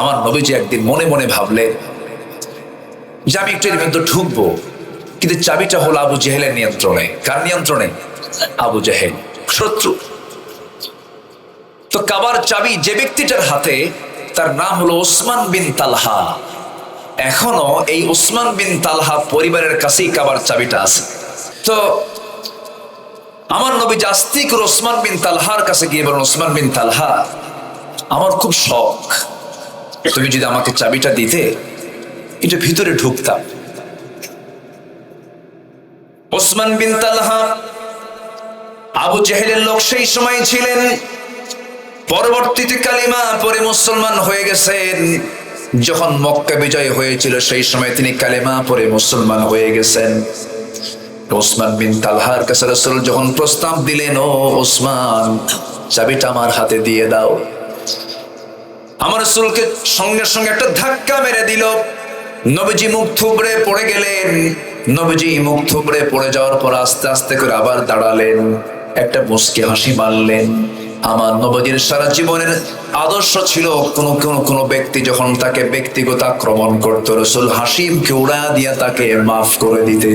আমার নবীজি একদিন মনে মনে ভাবলেন, যে আমি একটু এর ভেতর ঢুকবো, কিন্তু চাবিটা হলো আবু জেহেলের নিয়ন্ত্রণে। কার নিয়ন্ত্রণে? আবু জেহেল, শত্রু। তো কাবার চাবি যে ব্যক্তিটার হাতে, তার নাম হলো ওসমান বিন তালহা। এখনও এই ওসমান বিন তালহা পরিবারের কাছেই কাবার চাবিটা আছে। তো আমার নবী জাস্তি করে ওসমান বিন তালহার কাছে গিয়ে বলেন, ওসমান বিন তালহা, আমার খুব শখ। তুমি যদি আমাকে চাবিটা দিতে একটু ভিতরে ঢুকতাম। ওসমান বিন তালহা, আবু জেহেলের লোক সেই সময় ছিলেন। পরবর্তীতে কালিমা পরে মুসলমান হয়ে গেছেন। যখন মক্কা বিজয় হয়েছিল, সেই সময় তিনি কালিমা পরে মুসলমান হয়ে গেছেন। ওসমান বিন তালহার কাছে যখন প্রস্তাব দিলেন, ও ওসমান, চাবিটা আমার হাতে দিয়ে দাও। আমার রসুলকে সঙ্গে সঙ্গে একটা ধাক্কা মেরে দিল। নবীজি মুখ থুবড়ে পড়ে গেলেন। নবীজি মুখ থুবড়ে পড়ে যাওয়ার পর আস্তে আস্তে করে আবার দাঁড়ালেন। একটা মুসকে হাসি মারলেন। আমার নবজির সারা জীবনের আদর্শ ছিল, কোন কোন কোন ব্যক্তি যখন তাকে ব্যক্তিগত আক্রমণ করতো, রসুল হাসিমকে উড়া দিয়া তাকে মাফ করে দিতে